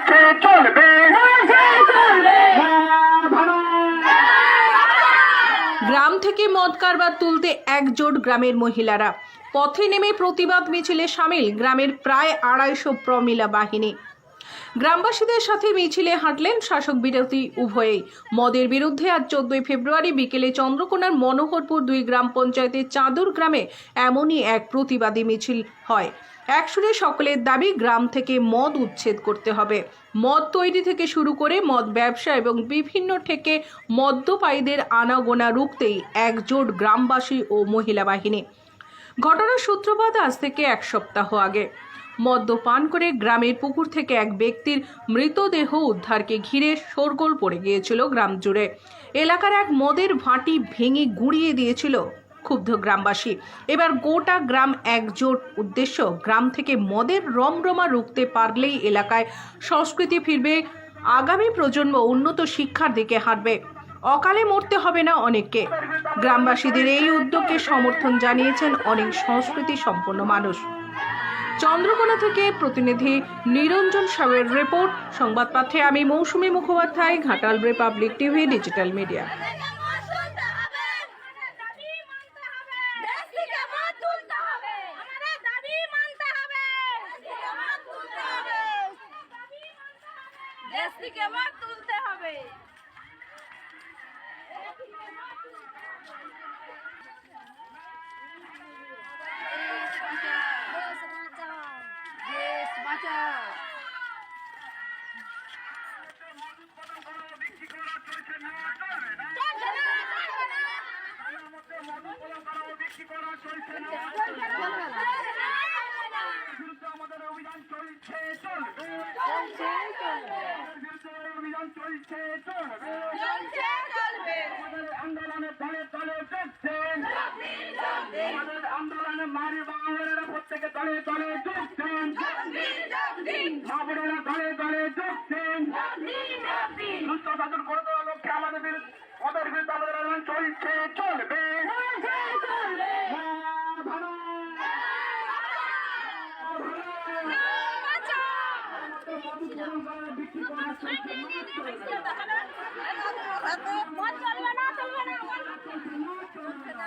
চলছে চলবে। গ্রাম থেকে মদ কারবার তুলতে একজোট গ্রামের মহিলারা। পথে নেমে প্রতিবাদ মিছিলে সামিল গ্রামের প্রায় আড়াইশো প্রমিলা বাহিনী। গ্রামবাসীদের সাথে মিছিলে হাঁটলেন শাসক বিরোধী উভয়েই। মদের বিরুদ্ধে আজ চোদ্দই ফেব্রুয়ারি বিকেলে চন্দ্রকোনার মনোহরপুর দুই গ্রাম পঞ্চায়েতের চাঁদুর গ্রামে এমনই এক প্রতিবাদী মিছিল হয়। একসুরে সকলের দাবি, গ্রাম থেকে মদ উচ্ছেদ করতে হবে। মদ তৈরি থেকে শুরু করে মদ ব্যবসা এবং বিভিন্ন থেকে মদ্যপায়ীদের আনাগোনা রুখতেই একজোট গ্রামবাসী ও মহিলা বাহিনী। ঘটনার সূত্রপাত আজ থেকে এক সপ্তাহ আগে। মদ্যপান করে গ্রামের পুকুর থেকে এক ব্যক্তির মৃতদেহ উদ্ধারকে ঘিরে শোরগোল পড়ে গিয়েছিল গ্রাম জুড়ে। এলাকার এক মদের ভাঁটি ভেঙে গুঁড়িয়ে দিয়েছিল ক্ষুব্ধ গ্রামবাসী। এবার গোটা গ্রাম একজোট। উদ্দেশ্য, গ্রাম থেকে মদের রমরমা রুখতে পারলেই এলাকায় সংস্কৃতি ফিরবে, আগামী প্রজন্ম উন্নত শিক্ষার দিকে হাঁটবে। অকালে মরতে হবে না অনেককে। গ্রামবাসীদের এই উদ্যোগকে সমর্থন জানিয়েছেন অনেক সংস্কৃতি সম্পন্ন মানুষ। চন্দ্রকোনা থেকে প্রতিনিধি নিরঞ্জন সাহের রিপোর্ট, সংবাদপত্রে আমি Mousumi Mukhopadhyay, Ghatal Republic TV, digital media. তুলতে হবে। আমাদের অভিযান চলছে চলবে। অভিযান চলছে চলবে। আমাদের আন্দোলনের দলে দলে যোগছেন আমাদের আন্দোলনে মারি বাংলারা প্রত্যেকে দলে দলে যোগছেন মাবুরেরা দলে দলে যোগছেন সুস্থ শাসন করে দেওয়ার লক্ষ্যে আমাদের বিরুদ্ধে আমাদের বিরুদ্ধে আমাদের চলছে। চলবে না চলবে না